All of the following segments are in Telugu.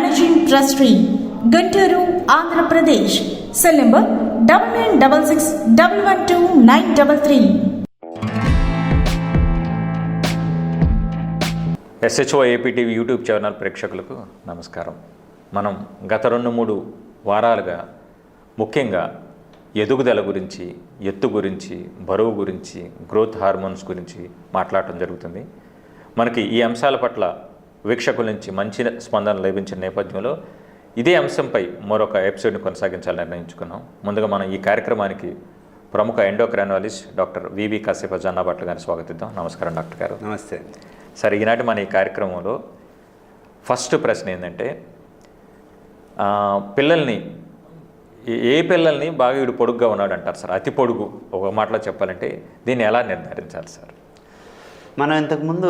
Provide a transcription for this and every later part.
Managing trustee Guntur Andhra Pradesh cell number double nine double six double one two nine double three SHO APTV YouTube channel ప్రేక్షకులకు నమస్కారం. మనం గత రెండు మూడు వారాలుగా ముఖ్యంగా ఎదుగుదల గురించి ఎత్తు గురించి బరువు గురించి గ్రోత్ హార్మోన్స్ గురించి మాట్లాడటం జరుగుతుంది. మనకి ఈ అంశాల పట్ల వీక్షకుల నుంచి మంచి స్పందన లభించిన నేపథ్యంలో ఇదే అంశంపై మరొక ఎపిసోడ్ని కొనసాగించాలని నిర్ణయించుకున్నాం. ముందుగా మనం ఈ కార్యక్రమానికి ప్రముఖ ఎండోక్రానాలిస్ట్ డాక్టర్ వివి కాసేప జన్నా భట్ల గారిని స్వాగతిద్దాం. నమస్కారం డాక్టర్ గారు. నమస్తే. సరే ఈనాటి మన ఈ కార్యక్రమంలో ఫస్ట్ ప్రశ్న ఏంటంటే పిల్లల్ని ఏ- ఏ పిల్లల్ని బాగా వీడు పొడుగ్గా ఉన్నాడు అంటారు సార్? అతి పొడుగు ఒక మాటలో చెప్పాలంటే దీన్ని ఎలా నిర్ధారించాలి సార్? మనం ఇంతకుముందు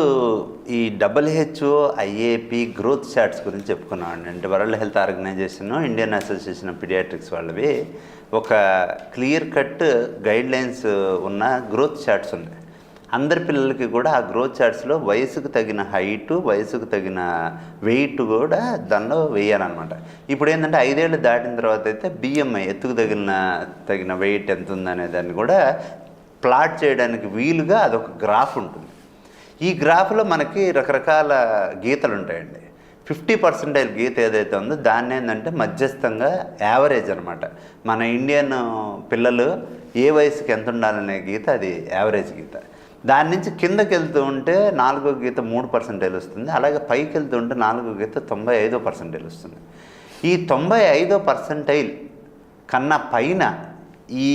ఈ డబ్ల్యూహెచ్ఓ ఐఏపి గ్రోత్ చార్ట్స్ గురించి చెప్పుకున్నాం అంటే world health organisation Indian association of paediatrics వాళ్ళవి ఒక క్లియర్ కట్ గైడ్ లైన్స్ ఉన్న గ్రోత్ చార్ట్స్ ఉన్నాయి. అందరి పిల్లలకి కూడా ఆ గ్రోత్ చార్ట్స్లో వయసుకు తగిన హైటు వయసుకు తగిన వెయిట్ కూడా దానిలో వేయాలన్నమాట. ఇప్పుడు ఏంటంటే ఐదేళ్ళు దాటిన తర్వాత అయితే బిఎంఐ ఎత్తుకు తగిన తగిన వెయిట్ ఎంత ఉందనే దాన్ని కూడా ప్లాట్ చేయడానికి వీలుగా అదొక గ్రాఫ్ ఉంటుంది. ఈ గ్రాఫ్లో మనకి రకరకాల గీతలు ఉంటాయండి ఫిఫ్టీ పర్సెంటైల్ గీత ఏదైతే ఉందో దాన్ని ఏంటంటే మధ్యస్థంగా యావరేజ్ అనమాట మన ఇండియన్ పిల్లలు ఏ వయసుకి ఎంత ఉండాలనే గీత అది యావరేజ్ గీత. దాని నుంచి కిందకి వెళ్తూ ఉంటే నాలుగో గీత మూడు పర్సెంటైల్ వస్తుంది. అలాగే పైకి వెళ్తూ ఉంటే నాలుగో గీత తొంభై ఐదో పర్సెంటైల్ వస్తుంది. ఈ తొంభై ఐదో పర్సెంటైల్ కన్నా పైన ఈ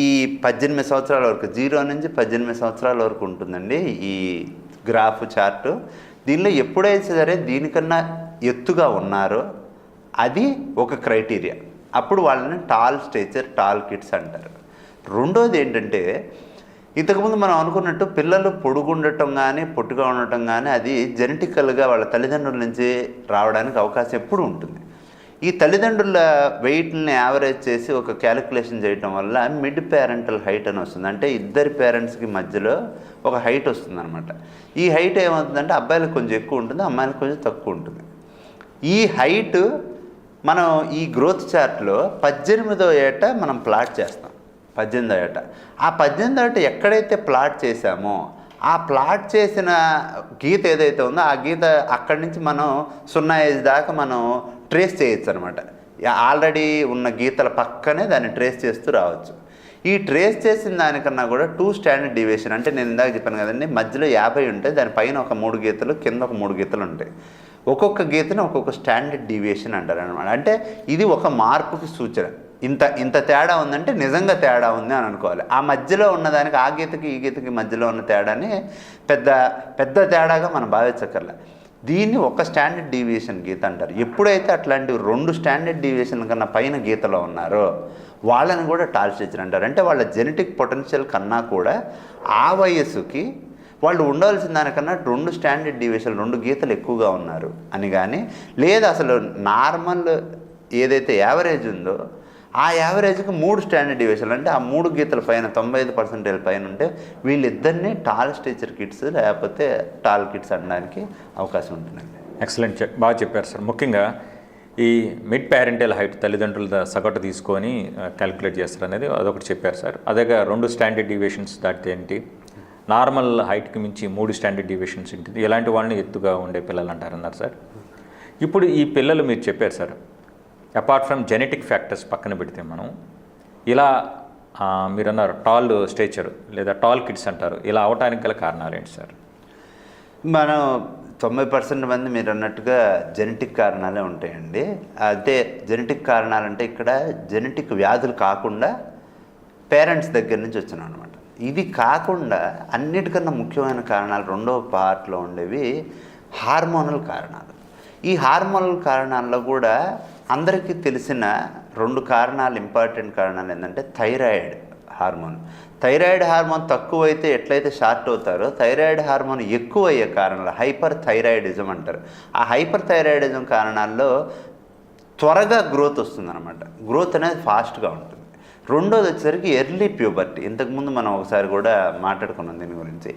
పద్దెనిమిది సంవత్సరాల వరకు జీరో నుంచి పద్దెనిమిది సంవత్సరాల వరకు ఉంటుందండి ఈ గ్రాఫ్ చార్టు. దీనిలో ఎప్పుడైతే సరే దీనికన్నా ఎత్తుగా ఉన్నారో అది ఒక క్రైటీరియా. అప్పుడు వాళ్ళని టాల్ స్టేచర్ టాల్ కిడ్స్ అంటారు. రెండోది ఏంటంటే ఇంతకుముందు మనం అనుకున్నట్టు పిల్లలు పొడుగుండటం కానీ పొట్టుగా ఉండటం కానీ అది జెనెటికల్గా వాళ్ళ తల్లిదండ్రుల నుంచి రావడానికి అవకాశం ఎప్పుడు ఉంటుంది. ఈ తల్లిదండ్రుల వెయిట్ని యావరేజ్ చేసి ఒక క్యాలిక్యులేషన్ చేయటం వల్ల మిడ్ పేరెంటల్ హైట్ అని వస్తుంది. అంటే ఇద్దరి పేరెంట్స్కి మధ్యలో ఒక హైట్ వస్తుంది అనమాట ఈ హైట్ ఏమవుతుందంటే అబ్బాయిలకు కొంచెం ఎక్కువ ఉంటుంది అమ్మాయిలకు కొంచెం తక్కువ ఉంటుంది. ఈ హైట్ మనం ఈ గ్రోత్ చార్ట్లో పద్దెనిమిదో ఏట మనం ప్లాట్ చేస్తాం. పద్దెనిమిదో ఏట. ఆ పద్దెనిమిదో ఏట ఎక్కడైతే ప్లాట్ చేసామో ఆ ప్లాట్ చేసిన గీత ఏదైతే ఉందో ఆ గీత అక్కడి నుంచి మనం సున్నా ఏజ్ దాకా మనం ట్రేస్ చేయొచ్చు అనమాట ఆల్రెడీ ఉన్న గీతల పక్కనే దాన్ని ట్రేస్ చేస్తూ రావచ్చు. ఈ ట్రేస్ చేసిన దానికన్నా కూడా టూ స్టాండర్డ్ డివియేషన్ అంటే నేను ఇందాక చెప్పాను కదండి మధ్యలో యాభై ఉంటే దానిపైన ఒక మూడు గీతలు కింద ఒక మూడు గీతలు ఉంటాయి. ఒక్కొక్క గీతను ఒక్కొక్క స్టాండర్డ్ డివియేషన్ అంటారు అనమాట అంటే ఇది ఒక మార్పుకి సూచన. ఇంత ఇంత తేడా ఉందంటే నిజంగా తేడా ఉంది అని అనుకోవాలి. ఆ మధ్యలో ఉన్నదానికి ఆ గీతకి ఈ గీతకి మధ్యలో ఉన్న తేడాని పెద్ద పెద్ద తేడాగా మనం భావించక్కర్లే. దీన్ని ఒక స్టాండర్డ్ డీవియేషన్ గీత అంటారు. ఎప్పుడైతే అట్లాంటి రెండు స్టాండర్డ్ డీవియేషన్ కన్నా పైన గీతలో ఉన్నారో వాళ్ళని కూడా టాల్ అంటారు. అంటే వాళ్ళ జెనెటిక్ పొటెన్షియల్ కన్నా కూడా ఆ వయస్సుకి వాళ్ళు ఉండవలసిన దానికన్నా రెండు స్టాండర్డ్ డివిజన్ రెండు గీతలు ఎక్కువగా ఉన్నారు అని కానీ లేదు అసలు నార్మల్ ఏదైతే యావరేజ్ ఉందో ఆ యావరేజ్కి మూడు స్టాండర్డ్ డివిజన్లు అంటే ఆ మూడు గీతల పైన తొంభై ఐదు పర్సెంటేజ్ పైన ఉంటే వీళ్ళిద్దరినీ టాల్ స్టేచర్ కిడ్స్ లేకపోతే టాల్ కిడ్స్ అనడానికి అవకాశం ఉంటుందండి. ఎక్సలెంట్ చెప్ బాగా చెప్పారు సార్. ముఖ్యంగా ఈ మిడ్ పేరెంటల్ హైట్ తల్లిదండ్రుల సగటు తీసుకొని క్యాలిక్యులేట్ చేస్తారు అనేది అదొకటి చెప్పారు సార్. అదేగా రెండు స్టాండర్డ్ డివియేషన్స్ దాటితే ఏంటి? నార్మల్ హైట్కి మించి మూడు స్టాండర్డ్ డివియేషన్స్ ఉంటుంది ఇలాంటి వాళ్ళని ఎత్తుగా ఉండే పిల్లలు అంటారన్నారు సార్. ఇప్పుడు ఈ పిల్లలు మీరు చెప్పారు sir apart from genetic factors పక్కన పెడితే మనం ఇలా ఆ, మీరు అన్నారు టాల్ స్టేచర్ లేదా టాల్ కిడ్స్ అంటారు. ఇలా అవటానికి గల కారణాలు ఏంటి సార్? మనం తొంభై పర్సెంట్ మంది మీరు అన్నట్టుగా జెనెటిక్ కారణాలే ఉంటాయండి. అదే జెనెటిక్ కారణాలంటే ఇక్కడ జెనెటిక్ వ్యాధులు కాకుండా పేరెంట్స్ దగ్గర నుంచి వచ్చినాం అనమాట ఇది కాకుండా అన్నిటికన్నా ముఖ్యమైన కారణాలు రెండవ పార్ట్లో ఉండేవి హార్మోనల్ కారణాలు. ఈ హార్మోనల్ కారణాల్లో కూడా అందరికీ తెలిసిన రెండు కారణాలు ఇంపార్టెంట్ కారణాలు ఏంటంటే థైరాయిడ్ హార్మోన్. థైరాయిడ్ హార్మోన్ తక్కువ అయితే ఎట్లయితే షార్ట్ అవుతారో థైరాయిడ్ హార్మోన్ ఎక్కువ అయ్యే కారణాలు హైపర్ థైరాయిడిజం అంటారు. ఆ హైపర్ థైరాయిడిజం కారణాల్లో త్వరగా గ్రోత్ వస్తుందన్నమాట. గ్రోత్ అనేది ఫాస్ట్గా ఉంటుంది. రెండోది వచ్చేసరికి ఎర్లీ ప్యూబర్టీ ఇంతకుముందు మనం ఒకసారి కూడా మాట్లాడుకున్నాం దీని గురించి.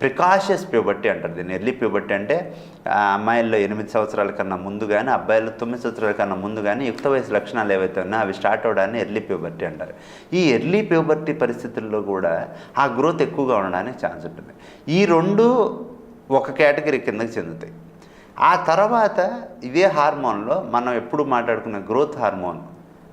ప్రికాషియస్ ప్యూబర్టీ అంటారు దీన్ని. ఎర్లీ ప్యూబర్టీ అంటే అమ్మాయిల్లో ఎనిమిది సంవత్సరాల కన్నా ముందు కానీ అబ్బాయిల్లో తొమ్మిది సంవత్సరాల కన్నా ముందు కానీ యుక్త వయసు లక్షణాలు ఏవైతే ఉన్నాయో అవి స్టార్ట్ అవడాన్ని ఎర్లీ ప్యూబర్టీ అంటారు. ఈ ఎర్లీ ప్యూబర్టీ పరిస్థితుల్లో కూడా ఆ గ్రోత్ ఎక్కువగా ఉండడానికి ఛాన్స్ ఉంటుంది. ఈ రెండు ఒక కేటగిరీ కిందకి చెందుతాయి. ఆ తర్వాత ఇదే హార్మోన్లో మనం ఎప్పుడు మాట్లాడుకున్న గ్రోత్ హార్మోన్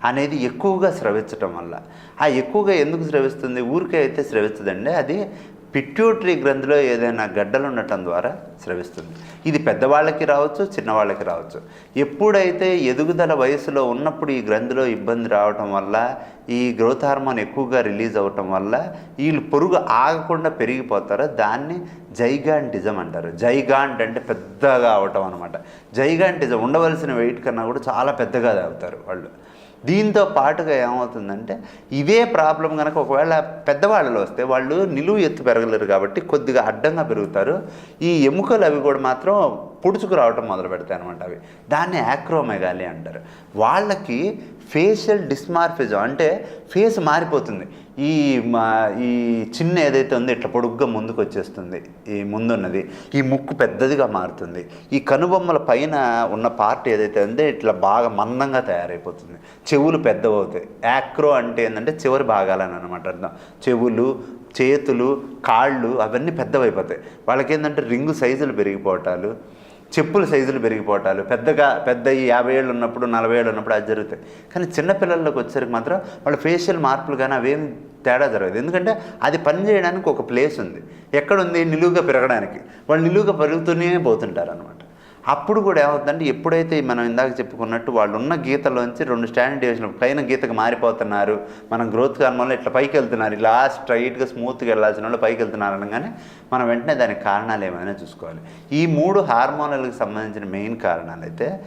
అనేది ఎక్కువగా స్రవించటం వల్ల. ఆ ఎక్కువగా ఎందుకు స్రవిస్తుంది? ఊరికే అయితే స్రవిస్తుందండి. అది పిట్యూటరీ గ్రంథిలో ఏదైనా గడ్డలు ఉండటం ద్వారా స్రవిస్తుంది. ఇది పెద్దవాళ్ళకి రావచ్చు చిన్నవాళ్ళకి రావచ్చు. ఎప్పుడైతే ఎదుగుదల వయసులో ఉన్నప్పుడు ఈ గ్రంథిలో ఇబ్బంది రావటం వల్ల ఈ గ్రోత్ హార్మోన్ ఎక్కువగా రిలీజ్ అవ్వటం వల్ల వీళ్ళు పొరుగు ఆగకుండా పెరిగిపోతారో. దాన్ని జైగాంటిజం అంటారు. జైగాంట్ అంటే పెద్దగా అవటం అనమాట జైగాంటిజం ఉండవలసిన వెయిట్ కన్నా కూడా చాలా పెద్దగా తాగుతారు వాళ్ళు. దీంతో పాటుగా ఏమవుతుందంటే ఇవే ప్రాబ్లం కనుక ఒకవేళ పెద్దవాళ్ళలో వస్తే వాళ్ళు నిలువు ఎత్తు పెరగలేరు కాబట్టి కొద్దిగా అడ్డంగా పెరుగుతారు. ఈ ఎముకలు అవి కూడా మాత్రం పుడుచుకు రావటం మొదలు పెడతాయి అనమాట అవి. దాన్ని యాక్రోమెగాలి అంటారు. వాళ్ళకి ఫేషియల్ డిస్మార్ఫిజం అంటే ఫేస్ మారిపోతుంది. ఈ మా ఈ చిన్న ఏదైతే ఉందో ఇట్లా పొడుగ్గా ముందుకు వచ్చేస్తుంది ఈ ముందున్నది ఈ ముక్కు పెద్దదిగా మారుతుంది. ఈ కనుబొమ్మల పైన ఉన్న పార్ట్ ఏదైతే ఉందో ఇట్లా బాగా మందంగా తయారైపోతుంది. చెవులు పెద్దవవుతాయి. యాక్రో అంటే ఏంటంటే చివరి భాగాలని అనమాట అర్థం. చెవులు చేతులు కాళ్ళు అవన్నీ పెద్దవైపోతాయి. వాళ్ళకి ఏంటంటే రింగు సైజులు పెరిగిపోవటాలు. చెప్పుల సైజులు పెరిగిపోవటాలు. పెద్దగా పెద్ద ఈ యాభై ఏళ్ళు ఉన్నప్పుడు నలభై ఏళ్ళు ఉన్నప్పుడు అది జరుగుతాయి కానీ చిన్నపిల్లలకు వచ్చేసరికి మాత్రం వాళ్ళ ఫేషియల్ మార్పులు కానీ అవేం తేడా జరగదు. ఎందుకంటే అది పని చేయడానికి ఒక ప్లేస్ ఉంది. ఎక్కడుంది? నిలువుగా పెరగడానికి. వాళ్ళు నిలువుగా పెరుగుతూనే పోతుంటారు అనమాట అప్పుడు కూడా ఏమవుతుందంటే ఎప్పుడైతే మనం ఇందాక చెప్పుకున్నట్టు వాళ్ళు ఉన్న గీతలోంచి రెండు స్టాండర్డ్ డివిజన్ పైన గీతకు మారిపోతున్నారు మనం గ్రోత్ హార్మోన్లో ఇట్లా పైకి వెళ్తున్నారు ఇలా స్ట్రైట్గా స్మూత్గా వెళ్ళాల్సిన వాళ్ళు పైకి వెళ్తున్నారు అనగానే మనం వెంటనే దానికి కారణాలు ఏమైనా చూసుకోవాలి. ఈ మూడు హార్మోన్లకు సంబంధించిన మెయిన్ కారణాలు అయితే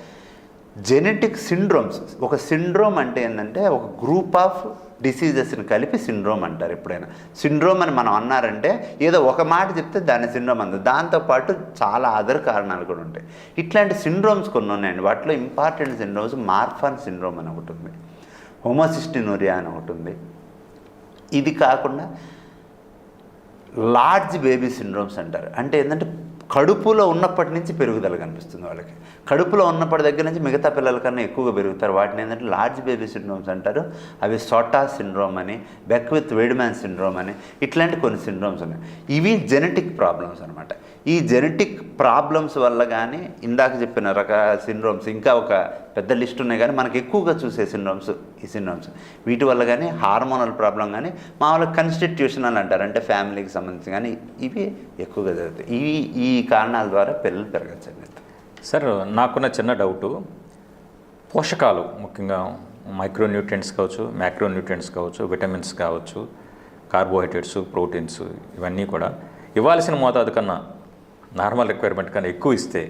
జెనెటిక్ సిండ్రోమ్స్ ఒక సిండ్రోమ్ అంటే ఏంటంటే ఒక గ్రూప్ ఆఫ్ డిసీజెస్ని కలిపి సిండ్రోమ్ అంటారు ఎప్పుడైనా. సిండ్రోమ్ అని మనం అన్నారంటే ఏదో ఒక మాట చెప్తే దాన్ని సిండ్రోమ్ అంది దాంతోపాటు చాలా అదర్ కారణాలు కూడా ఉంటాయి. ఇట్లాంటి సిండ్రోమ్స్ కొన్ని ఉన్నాయండి. వాటిలో ఇంపార్టెంట్ సిండ్రోమ్స్ మార్ఫాన్ సిండ్రోమ్ అని ఒకటి ఉంది. హోమోసిస్టినోరియా అని ఒకటి ఉంది. ఇది కాకుండా లార్జ్ బేబీ సిండ్రోమ్స్ అంటారు. అంటే ఏంటంటే కడుపులో ఉన్నప్పటి నుంచి పెరుగుదల కనిపిస్తుంది వాళ్ళకి. కడుపులో ఉన్నప్పటి దగ్గర నుంచి మిగతా పిల్లల కన్నా ఎక్కువగా పెరుగుతారు. వాటిని ఏంటంటే లార్జ్ బేబీ సిండ్రోమ్స్ అంటారు. అవి సోటా సిండ్రోమ్ అని బెక్ విత్ వేడిమ్యాన్ సిండ్రోమ్ అని ఇట్లాంటి కొన్ని సిండ్రోమ్స్ ఉన్నాయి. ఇవి జెనెటిక్ ప్రాబ్లమ్స్ అనమాట ఈ జెనెటిక్ ప్రాబ్లమ్స్ వల్ల కానీ ఇందాక చెప్పిన రకాల సిండ్రోమ్స్ ఇంకా ఒక పెద్ద లిస్ట్ ఉన్నాయి. కానీ మనకు ఎక్కువగా చూసే సిండ్రోమ్స్ ఈ సిండ్రోమ్స్. వీటి వల్ల కానీ హార్మోనల్ ప్రాబ్లం కానీ మామూలుగా కన్స్టిట్యూషనల్ అంటారు. అంటే ఫ్యామిలీకి సంబంధించి కానీ ఇవి ఎక్కువగా జరుగుతాయి. ఇవి ఈ కారణాల ద్వారా పిల్లలు పెరగచ్చు సార్ నాకున్న చిన్న డౌటు. పోషకాలు ముఖ్యంగా మైక్రోన్యూట్రియంట్స్ కావచ్చు మ్యాక్రోన్యూట్రియంట్స్ కావచ్చు విటమిన్స్ కావచ్చు కార్బోహైడ్రేట్స్ ప్రోటీన్స్ ఇవన్నీ కూడా ఇవ్వాల్సిన మోతాదు కన్నా నార్మల్ రిక్వైర్మెంట్ కన్నా ఎక్కువ ఇస్తే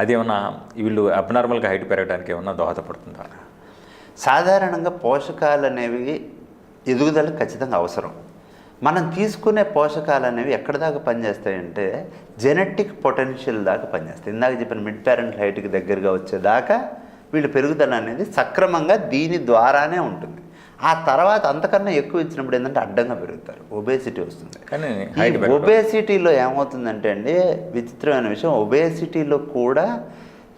అది ఏమన్నా వీళ్ళు అబ్నార్మల్గా హైట్ పెరగడానికి ఏమన్నా దోహదపడుతుందా? సాధారణంగా పోషకాలు అనేవి ఎదుగుదలకు ఖచ్చితంగా అవసరం. మనం తీసుకునే పోషకాలు అనేవి ఎక్కడి దాకా పనిచేస్తాయంటే జెనెటిక్ పొటెన్షియల్ దాకా పనిచేస్తాయి. ఇందాక చెప్పిన మిడ్ పేరెంట్ హైట్కి దగ్గరగా వచ్చేదాకా వీళ్ళ పెరుగుదల అనేది సక్రమంగా దీని ద్వారానే ఉంటుంది. ఆ తర్వాత అంతకన్నా ఎక్కువ ఇచ్చినప్పుడు ఏంటంటే అడ్డంగా పెరుగుతారు. ఒబేసిటీ వస్తుంది. కానీ ఒబేసిటీలో ఏమవుతుందంటే అండి విచిత్రమైన విషయం. ఒబేసిటీలో కూడా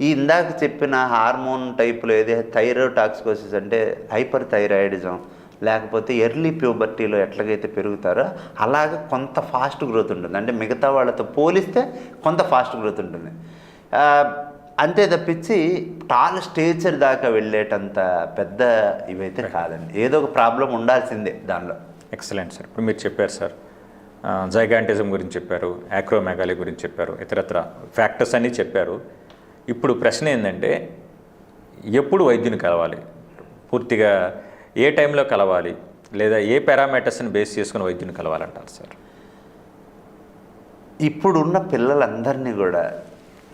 ఈ ఇందాక చెప్పిన హార్మోన్ టైపులో ఏదైతే థైరోటాక్సికోసిస్ అంటే హైపర్ థైరాయిడిజం లేకపోతే ఎర్లీ ప్యూబర్టీలో ఎట్లాగైతే పెరుగుతారో అలాగ కొంత ఫాస్ట్ గ్రోత్ ఉంటుంది. అంటే మిగతా వాళ్ళతో పోలిస్తే కొంత ఫాస్ట్ గ్రోత్ ఉంటుంది. అంతే తప్పించి టాల్ స్టేచర్ దాకా వెళ్ళేటంత పెద్ద ఇవైతే కాదండి. ఏదో ఒక ప్రాబ్లం ఉండాల్సిందే దానిలో. ఎక్సలెంట్ సార్ ఇప్పుడు మీరు చెప్పారు సార్ జైగాంటిజం గురించి చెప్పారు యాక్రోమెగాలి గురించి చెప్పారు ఇతరత్ర ఫ్యాక్టర్స్ అన్నీ చెప్పారు. ఇప్పుడు ప్రశ్న ఏంటంటే ఎప్పుడు వైద్యుని కలవాలి? పూర్తిగా ఏ టైంలో కలవాలి? లేదా ఏ పారామీటర్స్ని బేస్ చేసుకుని వైద్యుని కలవాలంటారు సార్? ఇప్పుడున్న పిల్లలందరినీ కూడా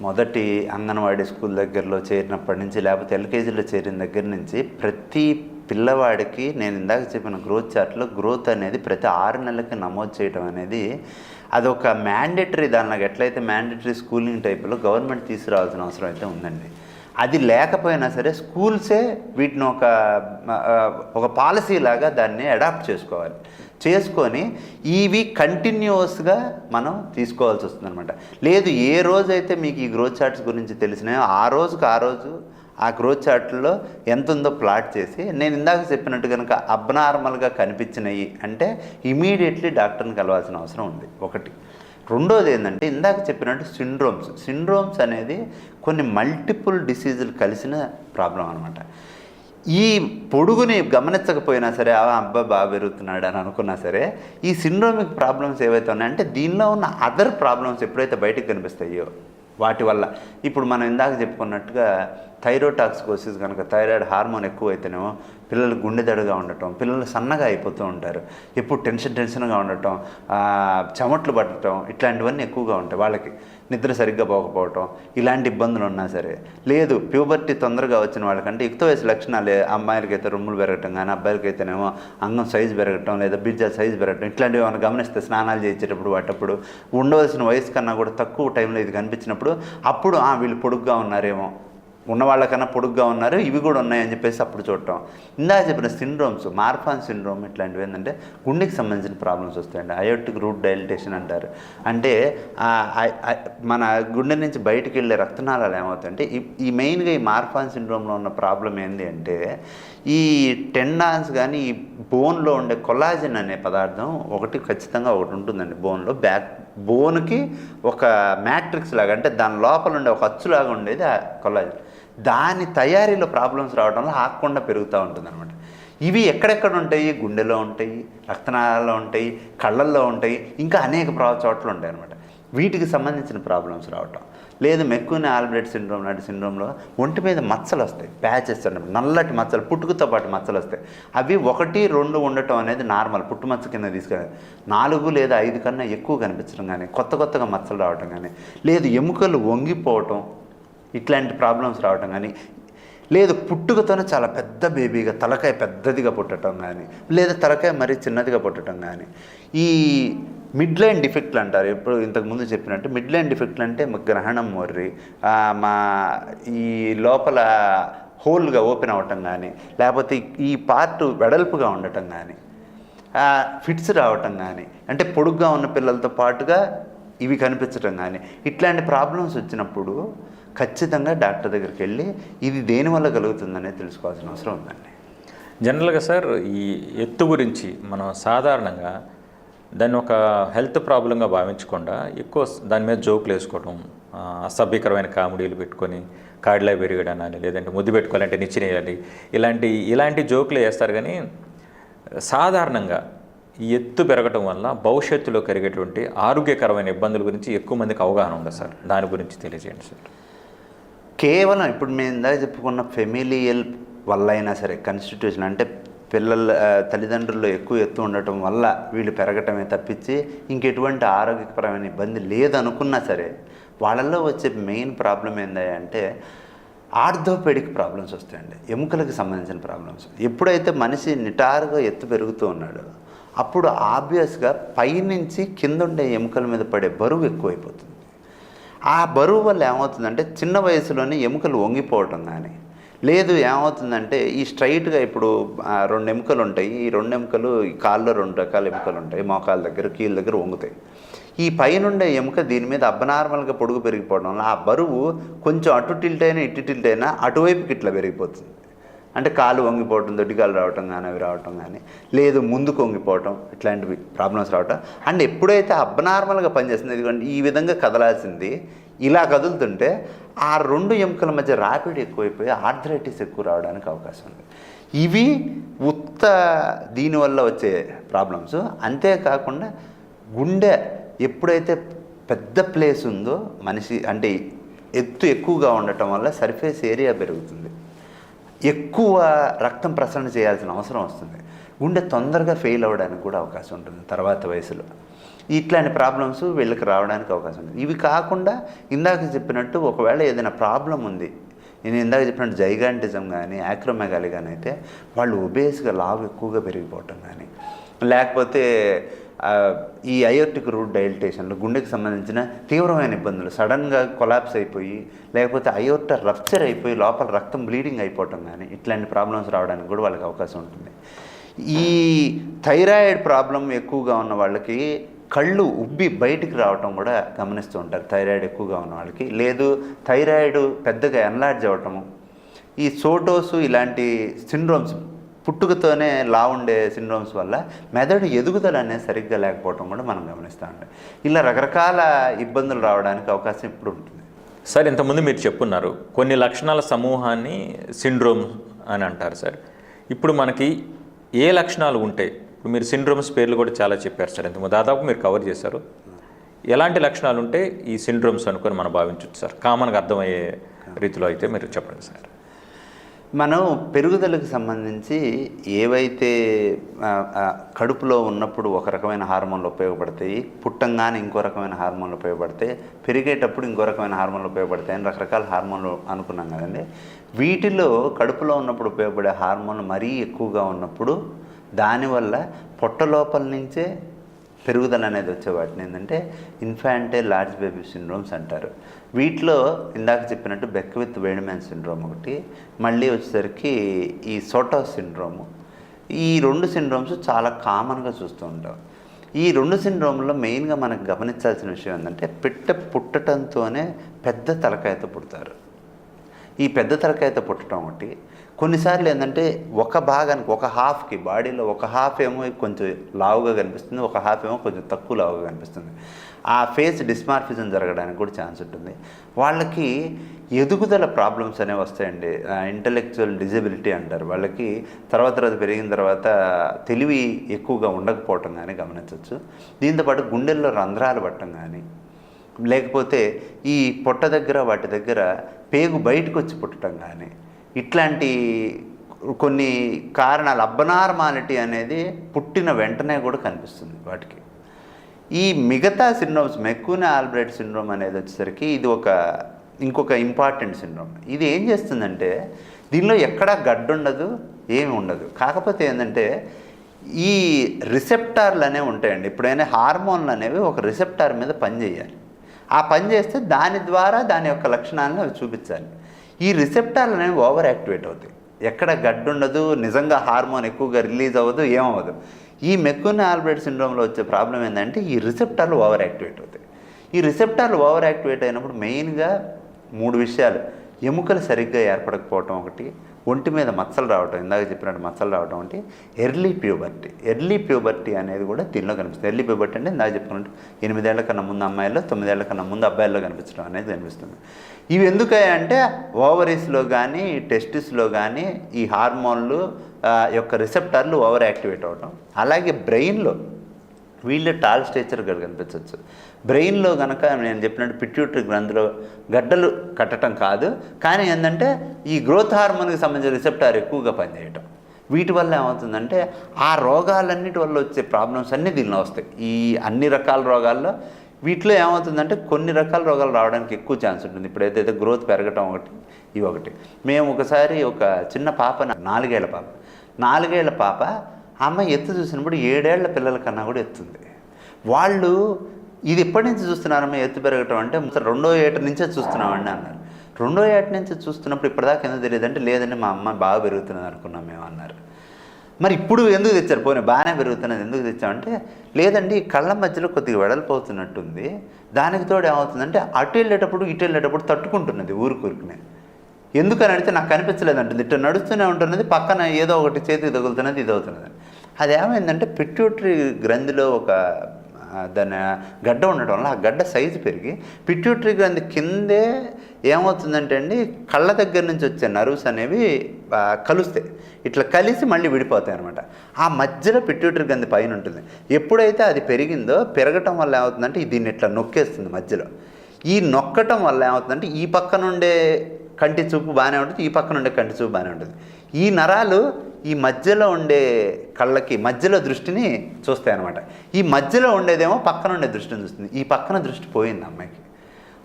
మొదటి అంగన్వాడీ స్కూల్ దగ్గరలో చేరినప్పటి నుంచి లేకపోతే ఎల్కేజీలో చేరిన దగ్గర నుంచి ప్రతి పిల్లవాడికి నేను ఇందాక చెప్పిన గ్రోత్ చార్ట్లో గ్రోత్ అనేది ప్రతి ఆరు నెలలకి నమోదు చేయడం అనేది అదొక మ్యాండేటరీ దానిలాగా ఎట్లయితే మ్యాండేటరీ స్కూలింగ్ టైప్లో గవర్నమెంట్ తీసుకురావాల్సిన అవసరం అయితే ఉందండి. అది లేకపోయినా సరే స్కూల్సే వీటిని ఒక ఒక పాలసీ లాగా దాన్ని అడాప్ట్ చేసుకోవాలి. చేసుకొని ఇవి కంటిన్యూస్గా మనం తీసుకోవాల్సి వస్తుందన్నమాట. లేదు ఏ రోజైతే మీకు ఈ గ్రోత్ చార్ట్స్ గురించి తెలిసినాయో ఆ రోజుకి ఆ రోజు ఆ గ్రోత్ చార్ట్లో ఎంత ఉందో ప్లాట్ చేసి నేను ఇందాక చెప్పినట్టు కనుక అబ్నార్మల్గా కనిపించినవి అంటే ఇమీడియట్లీ డాక్టర్ని కలవాల్సిన అవసరం ఉంది. ఒకటి. రెండోది ఏంటంటే ఇందాక చెప్పినట్టు సిండ్రోమ్స్. సిండ్రోమ్స్ అనేది కొన్ని మల్టిపుల్ డిసీజులు కలిసిన ప్రాబ్లం అనమాట ఈ పొడుగుని గమనించకపోయినా సరే ఆ అబ్బాయి బాగా పెరుగుతున్నాడు అని అనుకున్నా సరే ఈ సిండ్రోమిక్ ప్రాబ్లమ్స్ ఏవైతే ఉన్నాయంటే దీనిలో ఉన్న అదర్ ప్రాబ్లమ్స్ ఎప్పుడైతే బయటకు కనిపిస్తాయో వాటి వల్ల. ఇప్పుడు మనం ఇందాక చెప్పుకున్నట్టుగా థైరోటాక్సికోసిస్ కనుక థైరాయిడ్ హార్మోన్ ఎక్కువైతేనేమో పిల్లలు గుండెదడుగా ఉండటం పిల్లలు సన్నగా అయిపోతూ ఉంటారు. ఎప్పుడు టెన్షన్ టెన్షన్గా ఉండటం చెమట్లు పట్టడం ఇట్లాంటివన్నీ ఎక్కువగా ఉంటాయి వాళ్ళకి. నిద్ర సరిగ్గా పోకపోవటం ఇలాంటి ఇబ్బందులు ఉన్నా సరే. లేదు ప్యూబర్టీ తొందరగా వచ్చిన వాళ్ళకంటే యుక్త వయసు లక్షణాలు అమ్మాయిలకైతే రొమ్ములు పెరగటం కానీ అబ్బాయిలకైతేనేమో అంగం సైజు పెరగటం లేదా బిడ్జ సైజు పెరగటం ఇట్లాంటివి మనం గమనిస్తే స్నానాలు చేసేటప్పుడు వాటప్పుడు ఉండవలసిన వయసు కన్నా కూడా తక్కువ టైంలో ఇది కనిపించినప్పుడు అప్పుడు "ఆ, వీళ్ళు పొడుగ్గా ఉన్నారేమో ఉన్న వాళ్ళకన్నా పొడుగ్గా ఉన్నారు ఇవి కూడా ఉన్నాయని చెప్పేసి అప్పుడు చూడటం. ఇందాక చెప్పిన సిండ్రోమ్స్ మార్ఫాన్ సిండ్రోమ్ ఇట్లాంటివి ఏంటంటే గుండెకి సంబంధించిన ప్రాబ్లమ్స్ వస్తాయండి. అయోటిక్ రూట్ డైలిటేషన్ అంటారు. అంటే మన గుండె నుంచి బయటికి వెళ్ళే రక్తనాళాలు ఏమవుతాయంటే ఈ- ఈ మెయిన్గా ఈ మార్ఫాన్ సిండ్రోమ్లో ఉన్న ప్రాబ్లం ఏంటి అంటే ఈ టెండాన్స్ కానీ ఈ బోన్లో ఉండే కొలాజిన్ అనే పదార్థం ఒకటి ఖచ్చితంగా ఒకటి ఉంటుందండి బోన్లో. బ్యాక్ బోన్కి ఒక మ్యాట్రిక్స్ లాగా అంటే దాని లోపల ఉండే ఒక అచ్చులాగా ఉండేది ఆ కొలాజిన్ దాని తయారీలో ప్రాబ్లమ్స్ రావడంలో ఆకుండా పెరుగుతూ ఉంటుంది అనమాట ఇవి ఎక్కడెక్కడ ఉంటాయి? గుండెలో ఉంటాయి రక్తనాళాల్లో ఉంటాయి కళ్ళల్లో ఉంటాయి ఇంకా అనేక ప్రా చోట్ల ఉంటాయి అనమాట వీటికి సంబంధించిన ప్రాబ్లమ్స్ రావటం. లేదు మెక్కుని ఆల్బ్రెడ్ సిండ్రోమ్ లాంటి సిండ్రోమ్లో ఒంటి మీద మచ్చలు వస్తాయి ప్యాచెస్ అన్నమాట. నల్లటి మచ్చలు పుట్టుకతో పాటు మచ్చలు వస్తాయి. అవి ఒకటి రెండు ఉండటం అనేది నార్మల్ పుట్టు మచ్చ కింద తీసుకెళ్ళి నాలుగు లేదా ఐదు కన్నా ఎక్కువ కనిపించడం కానీ కొత్త కొత్తగా మచ్చలు రావటం కానీ లేదు ఎముకలు వంగిపోవటం ఇట్లాంటి ప్రాబ్లమ్స్ రావటం కానీ లేదు పుట్టుకతోనే చాలా పెద్ద బేబీగా తలకాయ పెద్దదిగా పుట్టడం కానీ లేదా తలకాయ మరీ చిన్నదిగా పుట్టడం కానీ ఈ మిడ్ లైన్ డిఫెక్ట్లు అంటారు. ఎప్పుడు ఇంతకుముందు చెప్పినట్టు మిడ్ లైన్ డిఫెక్ట్లు అంటే మా గ్రహణం మొర్రి మా ఈ లోపల హోల్గా ఓపెన్ అవ్వటం కానీ లేకపోతే ఈ పార్ట్ వెడల్పుగా ఉండటం కానీ ఫిట్స్ రావటం కానీ అంటే పొడుగ్గా ఉన్న పిల్లలతో పాటుగా ఇవి కనిపించటం కానీ ఇట్లాంటి ప్రాబ్లమ్స్ వచ్చినప్పుడు ఖచ్చితంగా డాక్టర్ దగ్గరికి వెళ్ళి ఇది దేనివల్ల కలుగుతుందనే తెలుసుకోవాల్సిన అవసరం ఉందండి. జనరల్గా సార్ ఈ ఎత్తు గురించి మనం సాధారణంగా దాన్ని ఒక హెల్త్ ప్రాబ్లంగా భావించకుండా ఎక్కువ దాని మీద జోకులు వేసుకోవడం అసభ్యకరమైన కామెడీలు పెట్టుకొని కాడిలా పెరిగడనాలి లేదంటే ముద్దు పెట్టుకోవాలంటే నిచ్చినేయాలి ఇలాంటి ఇలాంటి జోకులు వేస్తారు కానీ సాధారణంగా ఈ ఎత్తు పెరగటం వల్ల భవిష్యత్తులో కలిగేటువంటి ఆరోగ్యకరమైన ఇబ్బందుల గురించి ఎక్కువ మందికి అవగాహన ఉండదు సార్? దాని గురించి తెలియజేయండి సార్. కేవలం ఇప్పుడు మేము ఇందాక చెప్పుకున్న ఫెమిలియల్ వల్ల అయినా సరే కాన్స్టిట్యూషన్ అంటే పిల్లల తల్లిదండ్రుల్లో ఎక్కువ ఎత్తు ఉండటం వల్ల వీళ్ళు పెరగటమే తప్పించి ఇంకెటువంటి ఆరోగ్యపరమైన ఇబ్బంది లేదనుకున్నా సరే వాళ్ళల్లో వచ్చే మెయిన్ ప్రాబ్లం ఏంటంటే ఆర్థోపెడిక్ ప్రాబ్లమ్స్ వస్తాయండి. ఎముకలకు సంబంధించిన ప్రాబ్లమ్స్. ఎప్పుడైతే మనిషి నిటారుగా ఎత్తు పెరుగుతూ ఉన్నాడో అప్పుడు ఆబ్వియస్గా పైనుంచి కింద ఉండే ఎముకల మీద పడే బరువు ఎక్కువైపోతుంది. ఆ బరువు వల్ల ఏమవుతుందంటే చిన్న వయసులోనే ఎముకలు వంగిపోవటం కానీ లేదు ఏమవుతుందంటే ఈ స్ట్రైట్గా ఇప్పుడు రెండు ఎముకలు ఉంటాయి. ఈ రెండు ఎముకలు ఈ కాళ్ళలో రెండు రకాల ఎముకలు ఉంటాయి. మోకాల దగ్గర కీళ్ళ దగ్గర వంగుతాయి. ఈ పైనుండే ఎముక దీని మీద అబ్నార్మల్గా పొడుగు పెరిగిపోవడం వల్ల ఆ బరువు కొంచెం అటు టిల్ట్ అయినా ఇటు టిల్ట్ అయినా అటువైపుకి ఇట్లా పెరిగిపోతుంది. అంటే కాలు వంగిపోవటం దొడ్డికాలు రావటం కానీ అవి రావటం కానీ లేదు ముందుకు వంగిపోవటం ఇట్లాంటివి ప్రాబ్లమ్స్ రావటం. అండ్ ఎప్పుడైతే అబ్నార్మల్గా పనిచేస్తుంది ఎందుకంటే ఈ విధంగా కదలాల్సింది ఇలా కదులుతుంటే ఆ రెండు ఎముకల మధ్య రాపిడ్ ఎక్కువైపోయి ఆర్థరైటిస్ ఎక్కువ రావడానికి అవకాశం ఉంది. ఇవి ఉత్త దీనివల్ల వచ్చే ప్రాబ్లమ్స్. అంతేకాకుండా గుండె ఎప్పుడైతే పెద్ద ప్లేస్ ఉందో మనిషి అంటే ఎత్తు ఎక్కువగా ఉండటం వల్ల సర్ఫేస్ ఏరియా పెరుగుతుంది. ఎక్కువ రక్తం ప్రసరణ చేయాల్సిన అవసరం వస్తుంది. గుండె తొందరగా ఫెయిల్ అవ్వడానికి కూడా అవకాశం ఉంటుంది. తర్వాత వయసులో. ఇట్లాంటి ప్రాబ్లమ్స్ వీళ్ళకి రావడానికి అవకాశం ఉంది. ఇవి కాకుండా ఇందాక చెప్పినట్టు ఒకవేళ ఏదైనా ప్రాబ్లం ఉంది నేను ఇందాక చెప్పినట్టు జైగాంటిజం కానీ యాక్రోమెగాలి కానీ అయితే వాళ్ళు ఒబేస్గా లావు ఎక్కువగా పెరిగిపోవటం కానీ లేకపోతే ఈ అయోర్టిక్ రూట్ డైలిటేషన్లు గుండెకి సంబంధించిన తీవ్రమైన ఇబ్బందులు సడన్గా కొలాప్స్ అయిపోయి లేకపోతే అయోర్ట రప్చర్ అయిపోయి లోపల రక్తం బ్లీడింగ్ అయిపోవటం కానీ ఇట్లాంటి ప్రాబ్లమ్స్ రావడానికి కూడా వాళ్ళకి అవకాశం ఉంటుంది. ఈ థైరాయిడ్ ప్రాబ్లం ఎక్కువగా ఉన్న వాళ్ళకి కళ్ళు ఉబ్బి బయటికి రావటం కూడా గమనిస్తూ ఉంటారు. థైరాయిడ్ ఎక్కువగా ఉన్న వాళ్ళకి. లేదు థైరాయిడ్ పెద్దగా ఎన్లార్జ్ అవ్వటము ఈ సోటోసు ఇలాంటి సిండ్రోమ్స్ పుట్టుకతోనే లా ఉండే సిండ్రోమ్స్ వల్ల మెదడు ఎదుగుదల అనేది సరిగ్గా లేకపోవటం కూడా మనం గమనిస్తూ ఉంటాం. ఇలా రకరకాల ఇబ్బందులు రావడానికి అవకాశం ఇప్పుడు ఉంటుంది. సార్ ఇంతకుముందు మీరు చెప్పున్నారు కొన్ని లక్షణాల సమూహాన్ని సిండ్రోమ్ అని అంటారు సార్. ఇప్పుడు మనకి ఏ లక్షణాలు ఉంటాయి? ఇప్పుడు మీరు సిండ్రోమ్స్ పేర్లు కూడా చాలా చెప్పారు సార్. ఇంతకు దాదాపు మీరు కవర్ చేశారు. ఎలాంటి లక్షణాలు ఉంటే ఈ సిండ్రోమ్స్ అనుకొని మనం భావించవచ్చు సార్? కామన్గా అర్థమయ్యే రీతిలో అయితే మీరు చెప్పండి సార్. మనం పెరుగుదలకు సంబంధించి ఏవైతే కడుపులో ఉన్నప్పుడు ఒక రకమైన హార్మోన్లు ఉపయోగపడతాయి పుట్టంగానే ఇంకో రకమైన హార్మోన్లు ఉపయోగపడతాయి పెరిగేటప్పుడు ఇంకో రకమైన హార్మోన్లు ఉపయోగపడతాయి అని రకరకాల హార్మోన్లు అనుకున్నాం కదండి. వీటిలో కడుపులో ఉన్నప్పుడు ఉపయోగపడే హార్మోన్లు మరీ ఎక్కువగా ఉన్నప్పుడు దానివల్ల పొట్ట లోపల నుంచే పెరుగుదల అనేది వచ్చే వాటిని ఏంటంటే ఇన్ఫాంటే లార్జ్ బేబీ సిండ్రోమ్స్ అంటారు. వీటిలో ఇందాక చెప్పినట్టు బెక్ విత్ వేడిమ్యాన్ సిండ్రోమ్ ఒకటి మళ్ళీ వచ్చేసరికి ఈ సోటో సిండ్రోము ఈ రెండు సిండ్రోమ్స్ చాలా కామన్గా చూస్తూ ఉంటాం. ఈ రెండు సిండ్రోమ్లో మెయిన్గా మనకు గమనించాల్సిన విషయం ఏంటంటే పిట్ట పుట్టడంతోనే పెద్ద తలకాయతో పుడతారు. ఈ పెద్ద తలకాయతో పుట్టడం ఒకటి కొన్నిసార్లు ఏంటంటే ఒక భాగానికి ఒక హాఫ్కి బాడీలో ఒక హాఫ్ ఏమో కొంచెం లావుగా కనిపిస్తుంది ఒక హాఫ్ ఏమో కొంచెం తక్కువ లావుగా కనిపిస్తుంది. ఆ ఫేస్ డిస్మార్ఫిజం జరగడానికి కూడా ఛాన్స్ ఉంటుంది. వాళ్ళకి ఎదుగుదల ప్రాబ్లమ్స్ అనేవి వస్తాయండి. ఇంటలెక్చువల్ డిజబిలిటీ అంటారు. వాళ్ళకి తర్వాత తర్వాత పెరిగిన తర్వాత తెలివి ఎక్కువగా ఉండకపోవటం కానీ గమనించవచ్చు. దీంతోపాటు గుండెల్లో రంధ్రాలు పట్టడం కానీ లేకపోతే ఈ పొట్ట దగ్గర వాటి దగ్గర పేగు బయటకు వచ్చి పుట్టడం కానీ ఇట్లాంటి కొన్ని కారణాలు అబ్బనార్మాలిటీ అనేది పుట్టిన వెంటనే కూడా కనిపిస్తుంది వాటికి. ఈ మిగతా సిండ్రోమ్స్ మెక్కున ఆల్బ్రైట్ సిండ్రోమ్ అనేది వచ్చేసరికి ఇది ఒక ఇంకొక ఇంపార్టెంట్ సిండ్రోమ్. ఇది ఏం చేస్తుందంటే దీనిలో ఎక్కడా గడ్డు ఉండదు ఏమి ఉండదు. కాకపోతే ఏంటంటే ఈ రిసెప్టార్లు అనేవి ఉంటాయండి. ఇప్పుడైనా హార్మోన్లు అనేవి ఒక రిసెప్టార్ మీద పనిచేయాలి. ఆ పని చేస్తే దాని ద్వారా దాని యొక్క లక్షణాలను అవి చూపించాలి. ఈ రిసెప్టార్లు అనేవి ఓవర్ యాక్టివేట్ అవుతాయి. ఎక్కడ గడ్డు ఉండదు నిజంగా హార్మోన్ ఎక్కువగా రిలీజ్ అవ్వదు ఏమవ్వదు. ఈ మెక్కున్న ఆల్బ్రెట్ సిండ్రోమ్లో వచ్చే ప్రాబ్లం ఏంటంటే ఈ రిసెప్టార్లు ఓవర్ యాక్టివేట్ అవుతాయి. ఈ రిసెప్టార్లు ఓవర్ యాక్టివేట్ అయినప్పుడు మెయిన్గా మూడు విషయాలు. ఎముకలు సరిగ్గా ఏర్పడకపోవటం ఒకటి ఒంటి మీద మచ్చలు రావటం ఇందాక చెప్పినట్టు మచ్చలు రావటం అంటే ఎర్లీ ప్యూబర్టీ. ఎర్లీ ప్యూబర్టీ అనేది కూడా దీనిలో కనిపిస్తుంది. ఎర్లీ ప్యూబర్టీ అంటే ఇందాక చెప్పుకున్నట్టు ఎనిమిదేళ్ళ కన్నా ముందు అమ్మాయిల్లో తొమ్మిదేళ్ళ కన్నా ముందు అబ్బాయిల్లో కనిపించడం అనేది కనిపిస్తుంది. ఇవి ఎందుకంటే ఓవరీస్లో కానీ టెస్టిస్లో కానీ ఈ హార్మోన్లు యొక్క రిసెప్టర్లు ఓవర్ యాక్టివేట్ అవ్వటం అలాగే బ్రెయిన్లో వీళ్ళు టాల్ స్ట్రేచర్ కనిపించవచ్చు. బ్రెయిన్లో కనుక నేను చెప్పినట్టు పిట్యూటరీ గ్రంథిలో గడ్డలు కట్టడం కాదు కానీ ఏంటంటే ఈ గ్రోత్ హార్మోన్కి సంబంధించిన రిసెప్టార్ ఎక్కువగా పనిచేయటం. వీటి వల్ల ఏమవుతుందంటే ఆ రోగాలన్నిటి వల్ల వచ్చే ప్రాబ్లమ్స్ అన్నీ దీనిలో వస్తాయి. ఈ అన్ని రకాల రోగాల్లో వీటిలో ఏమవుతుందంటే కొన్ని రకాల రోగాలు రావడానికి ఎక్కువ ఛాన్స్ ఉంటుంది. ఇప్పుడు ఏదైతే గ్రోత్ పెరగటం ఒకటి ఇవి ఒకటి. మేము ఒకసారి ఒక చిన్న పాప నాలుగేళ్ళ పాప. నాలుగేళ్ళ పాప అమ్మ ఎత్తు చూసినప్పుడు ఏడేళ్ళ పిల్లల కన్నా కూడా ఎత్తుంది. వాళ్ళు ఇది ఎప్పటి నుంచి చూస్తున్నారమ్మ ఎత్తు పెరగటం అంటే రెండో ఏట నుంచే చూస్తున్నామండి అన్నారు. రెండో ఏట నుంచి చూస్తున్నప్పుడు ఇప్పటిదాకా ఎందుకు తెలియదు అంటే లేదండి మా అమ్మ బాగా పెరుగుతున్నది అనుకున్నాం మేము అన్నారు. మరి ఇప్పుడు ఎందుకు తెచ్చారు? పోనీ బాగానే పెరుగుతున్నది ఎందుకు తెచ్చామంటే లేదండి కళ్ళ మధ్యలో కొద్దిగా వెడల్పోతున్నట్టుంది. దానికి తోడు ఏమవుతుందంటే అటు వెళ్ళేటప్పుడు ఇటు వెళ్ళేటప్పుడు తట్టుకుంటున్నది ఊరుకూరుకునే. ఎందుకని అడిగితే నాకు కనిపించలేదు అంటుంది ఇటు నడుస్తూనే ఉంటున్నది పక్కన ఏదో ఒకటి చేతికి తగులుతున్నది ఇది అవుతున్నది. అది ఏమైందంటే పిట్యూటరీ గ్రంథిలో ఒక దాని గడ్డ ఉండడం వల్ల ఆ గడ్డ సైజు పెరిగి పిట్యూటరీ గ్రంథి కిందే ఏమవుతుందంటే అండి కళ్ళ దగ్గర నుంచి వచ్చే నర్వ్స్ అనేవి కలుస్తాయి. ఇట్లా కలిసి మళ్ళీ విడిపోతాయి అనమాట ఆ మధ్యలో పిట్యూటరీ గ్రంథి పైన ఉంటుంది. ఎప్పుడైతే అది పెరిగిందో పెరగటం వల్ల ఏమవుతుందంటే దీన్ని ఇట్లా నొక్కేస్తుంది మధ్యలో. ఈ నొక్కటం వల్ల ఏమవుతుందంటే ఈ పక్క నుండే కంటి చూపు బాగానే ఉంటుంది ఈ పక్క నుండే కంటి చూపు బాగానే ఉంటుంది. ఈ నరాలు ఈ మధ్యలో ఉండే కళ్ళకి మధ్యలో దృష్టిని చూస్తాయి అనమాట ఈ మధ్యలో ఉండేదేమో పక్కన ఉండే దృష్టిని చూస్తుంది. ఈ పక్కన దృష్టి పోయింది అమ్మాయికి.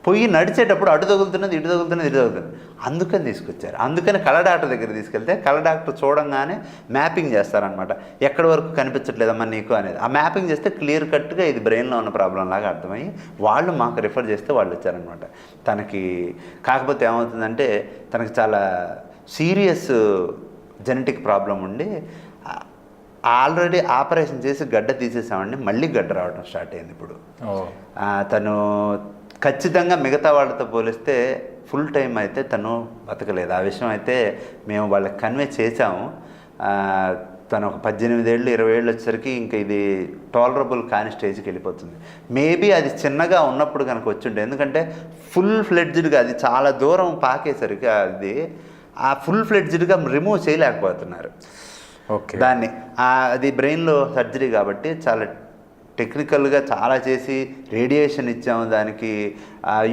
పోయి నడిచేటప్పుడు అటు తగులుతున్నది ఇటు తగులుతున్నది ఇటు తగులుతుంది అందుకని తీసుకొచ్చారు. అందుకని కళ డాక్టర్ దగ్గర తీసుకెళ్తే కళ డాక్టర్ చూడంగానే మ్యాపింగ్ చేస్తారనమాట ఎక్కడి వరకు కనిపించట్లేదమ్మా నీకు అనేది. ఆ మ్యాపింగ్ చేస్తే క్లియర్ కట్గా ఇది బ్రెయిన్లో ఉన్న ప్రాబ్లం లాగా అర్థమయ్యి వాళ్ళు మాకు రిఫర్ చేస్తే వాళ్ళు వచ్చారనమాట తనకి కాకపోతే ఏమవుతుందంటే తనకి చాలా సీరియస్ జెనెటిక్ ప్రాబ్లం ఉండి ఆల్రెడీ ఆపరేషన్ చేసి గడ్డ తీసేసామండి మళ్ళీ గడ్డ రావడం స్టార్ట్ అయింది ఇప్పుడు. తను ఖచ్చితంగా మిగతా వాళ్ళతో పోలిస్తే ఫుల్ టైం అయితే తను బతకలేదు. ఆ విషయం అయితే మేము వాళ్ళకి కన్వే చేసాము తను ఒక పద్దెనిమిది ఏళ్ళు ఇరవై ఏళ్ళు వచ్చేసరికి ఇంకా ఇది టాలరబుల్ కాని స్టేజ్కి వెళ్ళిపోతుంది. మేబీ అది చిన్నగా ఉన్నప్పుడు కనుక వచ్చిండే. ఎందుకంటే ఫుల్ ఫ్లెడ్జ్డ్గా అది చాలా దూరం పాకేసరికి అది ఆ ఫుల్ ఫ్లెడ్జ్డ్గా రిమూవ్ చేయలేకపోతున్నారు. ఓకే దాన్ని. అది బ్రెయిన్లో సర్జరీ కాబట్టి చాలా టెక్నికల్గా చాలా చేసి రేడియేషన్ ఇచ్చాము దానికి.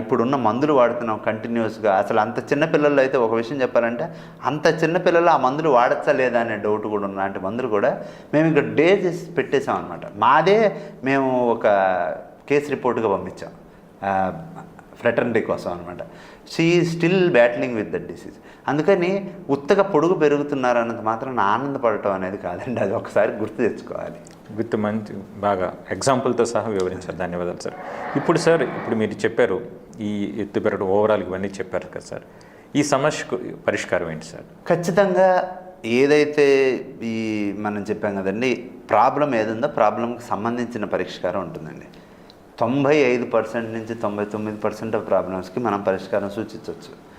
ఇప్పుడున్న మందులు వాడుతున్నాం కంటిన్యూస్గా అసలు అంత చిన్న పిల్లల్లో అయితే ఒక విషయం చెప్పాలంటే అంత చిన్న పిల్లలు ఆ మందులు వాడచ్చా లేదా అనే డౌట్ కూడా ఉన్న లాంటి మందులు కూడా మేము ఇక్కడ డే చేసి పెట్టేసాం అనమాట మాదే మేము ఒక కేసు రిపోర్ట్గా పంపించాం. ఫ్రెటర్నిటీ కోసం అనమాట she still battling with that disease అందుకని ఉత్తగా పొడుగు పెరుగుతున్నారు అన్నది మాత్రం ఆనందపడటం అనేది కాదండి. అది ఒకసారి గుర్తు తెచ్చుకోవాలి. విత్ మంచి బాగా ఎగ్జాంపుల్తో సహా వివరించారు. ధన్యవాదాలు సార్ ఇప్పుడు సార్ ఇప్పుడు మీరు చెప్పారు ఈ ఎత్తు పెరగడం ఓవరాల్ ఇవన్నీ చెప్పారు కదా సార్ ఈ సమస్యకు పరిష్కారం ఏంటి సార్ ఖచ్చితంగా ఏదైతే ఈ మనం చెప్పాం కదండి ప్రాబ్లం ఏదుందో ప్రాబ్లంకి సంబంధించిన పరిష్కారం ఉంటుందండి. తొంభై ఐదు పర్సెంట్ నుంచి తొంభై తొమ్మిది పర్సెంట్ ఆఫ్ ప్రాబ్లమ్స్కి మనం పరిష్కారం సూచించవచ్చు.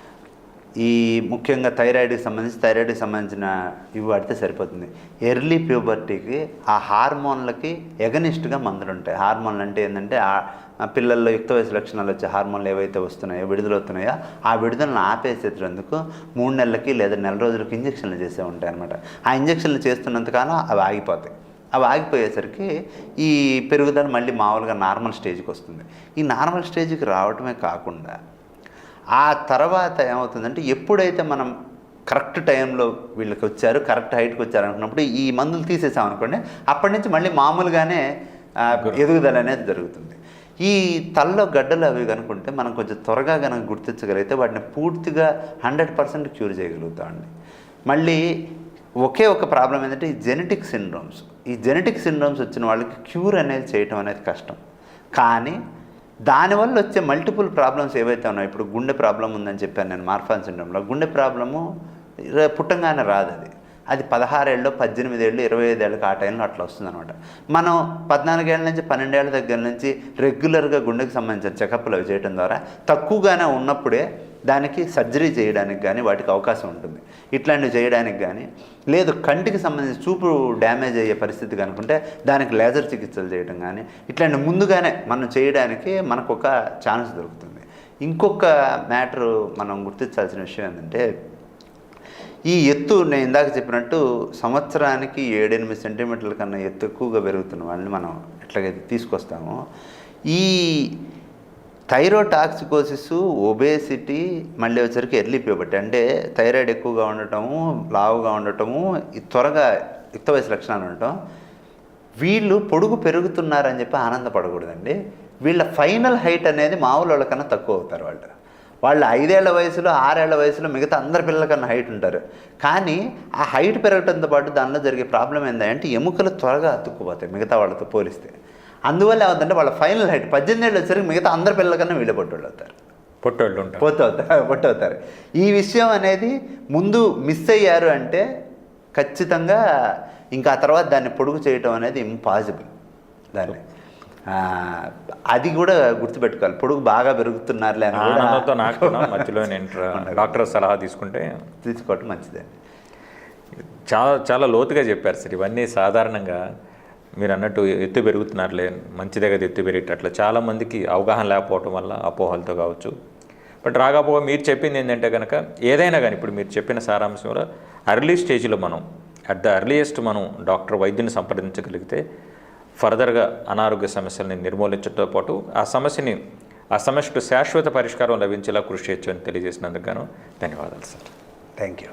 ఈ ముఖ్యంగా థైరాయిడ్కి సంబంధించి థైరాయిడ్కి సంబంధించిన ఇవి వాడితే సరిపోతుంది. ఎర్లీ ప్యూబర్టీకి ఆ హార్మోన్లకి ఎగనిస్ట్గా మందులు ఉంటాయి హార్మోన్లు అంటే ఏంటంటే ఆ- పిల్లల్లో యుక్త వయసు లక్షణాలు వచ్చే హార్మోన్లు ఏవైతే వస్తున్నాయో విడుదలవుతున్నాయో ఆ విడుదలను ఆపేసేటందుకు మూడు నెలలకి లేదా నెల రోజులకి ఇంజక్షన్లు చేసే ఉంటాయి అనమాట ఆ ఇంజక్షన్లు చేస్తున్నంతకాలం అవి ఆగిపోతాయి. అవి ఆగిపోయేసరికి ఈ పెరుగుదల మళ్ళీ మామూలుగా నార్మల్ స్టేజ్కి వస్తుంది. ఈ నార్మల్ స్టేజ్కి రావటమే కాకుండా ఆ తర్వాత ఏమవుతుందంటే ఎప్పుడైతే మనం కరెక్ట్ టైంలో వీళ్ళకి వచ్చారు కరెక్ట్ హైట్కి వచ్చారు అనుకున్నప్పుడు ఈ మందులు తీసేసాం అనుకోండి అప్పటి నుంచి మళ్ళీ మామూలుగానే ఎదుగుదల. అనేది జరుగుతుంది. ఈ తల్లో గడ్డలు అవి కనుకుంటే మనం కొంచెం త్వరగా కనుక గుర్తించగలిగితే వాటిని పూర్తిగా హండ్రెడ్ పర్సెంట్ క్యూర్ చేయగలుగుతామండి. మళ్ళీ ఒకే ఒక ప్రాబ్లం ఏంటంటే ఈ జెనెటిక్ సిండ్రోమ్స్. ఈ జెనెటిక్ సిండ్రోమ్స్ వచ్చిన వాళ్ళకి క్యూర్ అనేది చేయటం అనేది కష్టం. కానీ దానివల్ల వచ్చే మల్టిపుల్ ప్రాబ్లమ్స్ ఏవైతే ఉన్నాయో ఇప్పుడు గుండె ప్రాబ్లం ఉందని చెప్పాను నేను మార్ఫాన్ సిండ్రోమ్లో. గుండె ప్రాబ్లము పుట్టంగానే రాదు అది. అది పదహారేళ్ళు పద్దెనిమిది ఏళ్ళు ఇరవై ఐదేళ్ళకి ఆ టైంలో అట్లా వస్తుందన్నమాట. మనం పద్నాలుగేళ్ళ నుంచి పన్నెండేళ్ళ దగ్గర నుంచి రెగ్యులర్గా గుండెకి సంబంధించిన చెకప్లు అవి చేయడం ద్వారా తక్కువగానే ఉన్నప్పుడే దానికి సర్జరీ చేయడానికి కానీ వాటికి అవకాశం ఉంటుంది. ఇట్లాంటివి చేయడానికి కానీ లేదు కంటికి సంబంధించి చూపు డ్యామేజ్ అయ్యే పరిస్థితి కనుకుంటే దానికి లేజర్ చికిత్సలు చేయడం కానీ ఇట్లాంటి ముందుగానే మనం చేయడానికి మనకు ఒక ఛాన్స్ దొరుకుతుంది. ఇంకొక మ్యాటర్ మనం గుర్తించాల్సిన విషయం ఏంటంటే ఈ ఎత్తు నేను ఇందాక చెప్పినట్టు సంవత్సరానికి ఏడెనిమిది సెంటీమీటర్ల కన్నా ఎత్తు ఎక్కువగా పెరుగుతున్న వాళ్ళని మనం ఎట్లాగైతే తీసుకొస్తామో ఈ థైరోటాక్సికోసిస్ ఒబేసిటీ మళ్ళీ వచ్చరికి ఎర్లీ ప్యూబర్టీ అంటే థైరాయిడ్ ఎక్కువగా ఉండటము లావుగా ఉండటము ఈ త్వరగా యుక్త వయసు లక్షణాలు ఉండటం. వీళ్ళు పొడుగు పెరుగుతున్నారని చెప్పి ఆనందపడకూడదండి. వీళ్ళ ఫైనల్ హైట్ అనేది మామూలు వాళ్ళకన్నా తక్కువ అవుతారు వాళ్ళు. వాళ్ళు ఐదేళ్ళ వయసులో ఆరేళ్ళ వయసులో మిగతా అందరి పిల్లల కన్నా హైట్ ఉంటారు. కానీ ఆ హైట్ పెరగడంతో పాటు దానిలో జరిగే ప్రాబ్లం ఏంటంటే ఎముకలు త్వరగా అతుక్కుపోతాయి మిగతా వాళ్ళతో పోలిస్తే. అందువల్ల ఏమవుతుందంటే వాళ్ళ ఫైనల్ హైట్ పద్దెనిమిది ఏళ్ళు వచ్చేసరికి మిగతా అందరి పిల్లల కన్నా వీళ్ళే పొట్టోళ్ళు అవుతారు. పొట్టోళ్ళు ఉంటారు. పొత్తు అవుతారు పొట్టు అవుతారు ఈ విషయం అనేది ముందు మిస్ అయ్యారు అంటే ఖచ్చితంగా ఇంకా ఆ తర్వాత దాన్ని పొడుగు చేయటం అనేది ఇంపాసిబుల్ దాన్ని. అది కూడా గుర్తుపెట్టుకోవాలి. పొడుగు బాగా పెరుగుతున్నారులే అని నాకు మధ్యలో నేను డాక్టర్ సలహా తీసుకుంటే తీసుకోవటం మంచిదే. చాలా చాలా లోతుగా చెప్పారు సార్. ఇవన్నీ సాధారణంగా మీరు అన్నట్టు ఎత్తు పెరుగుతున్నారులే మంచిదే కదా ఎత్తు పెరిగేటట్లు. చాలామందికి అవగాహన లేకపోవటం వల్ల అపోహలతో కావచ్చు. బట్ రాకపోగా మీరు చెప్పింది ఏంటంటే కనుక ఏదైనా కానీ ఇప్పుడు మీరు చెప్పిన సారాంశంలో అర్లీ స్టేజ్లో మనం అట్ ద అర్లియస్ట్ మనం డాక్టర్ వైద్యుని సంప్రదించగలిగితే ఫర్దర్గా అనారోగ్య సమస్యల్ని నిర్మూలించడంతో పాటు ఆ సమస్యని ఆ సమస్యకు శాశ్వత పరిష్కారం లభించేలా కృషి చేయొచ్చు అని తెలియజేసినందుకు గాను ధన్యవాదాలు సార్. Thank you